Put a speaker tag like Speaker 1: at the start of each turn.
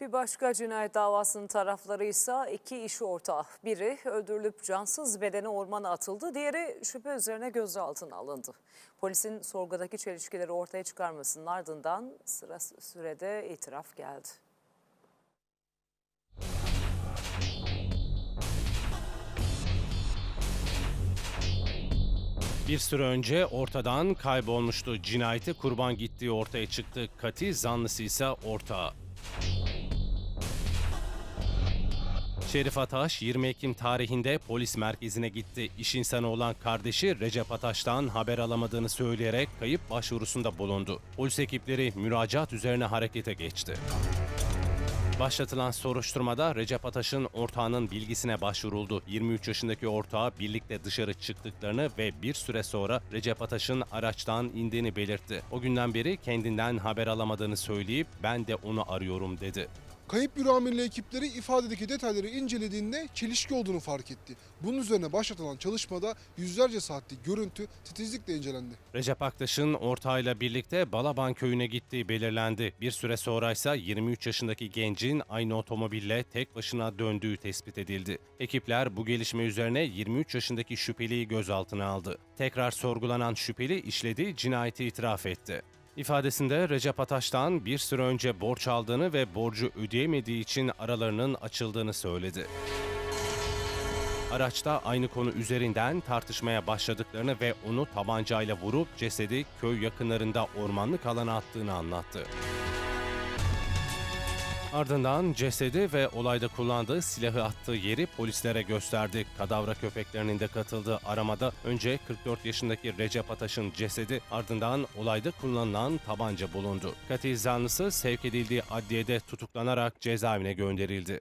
Speaker 1: Bir başka cinayet davasının tarafları ise iki iş ortağı. Biri öldürülüp cansız bedeni ormana atıldı, diğeri şüphe üzerine gözaltına alındı. Polisin sorgudaki çelişkileri ortaya çıkarmasının ardından sıra sürede itiraf geldi.
Speaker 2: Bir süre önce ortadan kaybolmuştu. Cinayeti kurban gittiği ortaya çıktı. Katil zanlısı ise ortağı. Şerif Ataş 20 Ekim tarihinde polis merkezine gitti. İş insanı olan kardeşi Recep Ataş'tan haber alamadığını söyleyerek kayıp başvurusunda bulundu. Polis ekipleri müracaat üzerine harekete geçti. Başlatılan soruşturmada Recep Ataş'ın ortağının bilgisine başvuruldu. 23 yaşındaki ortağı birlikte dışarı çıktıklarını ve bir süre sonra Recep Ataş'ın araçtan indiğini belirtti. O günden beri kendinden haber alamadığını söyleyip ben de onu arıyorum dedi.
Speaker 3: Kayıp büro amirliği ekipleri ifadedeki detayları incelediğinde çelişki olduğunu fark etti. Bunun üzerine başlatılan çalışmada yüzlerce saatlik görüntü titizlikle incelendi.
Speaker 2: Recep Aktaş'ın ortağıyla birlikte Balaban köyüne gittiği belirlendi. Bir süre sonra ise 23 yaşındaki gencin aynı otomobille tek başına döndüğü tespit edildi. Ekipler bu gelişme üzerine 23 yaşındaki şüpheliyi gözaltına aldı. Tekrar sorgulanan şüpheli işlediği cinayeti itiraf etti. İfadesinde Recep Ataş'tan bir süre önce borç aldığını ve borcu ödeyemediği için aralarının açıldığını söyledi. Araçta aynı konu üzerinden tartışmaya başladıklarını ve onu tabancayla vurup cesedi köy yakınlarında ormanlık alana attığını anlattı. Ardından cesedi ve olayda kullandığı silahı attığı yeri polislere gösterdi. Kadavra köpeklerinin de katıldığı aramada önce 44 yaşındaki Recep Ataş'ın cesedi ardından olayda kullanılan tabanca bulundu. Katil zanlısı sevk edildiği adliyede tutuklanarak cezaevine gönderildi.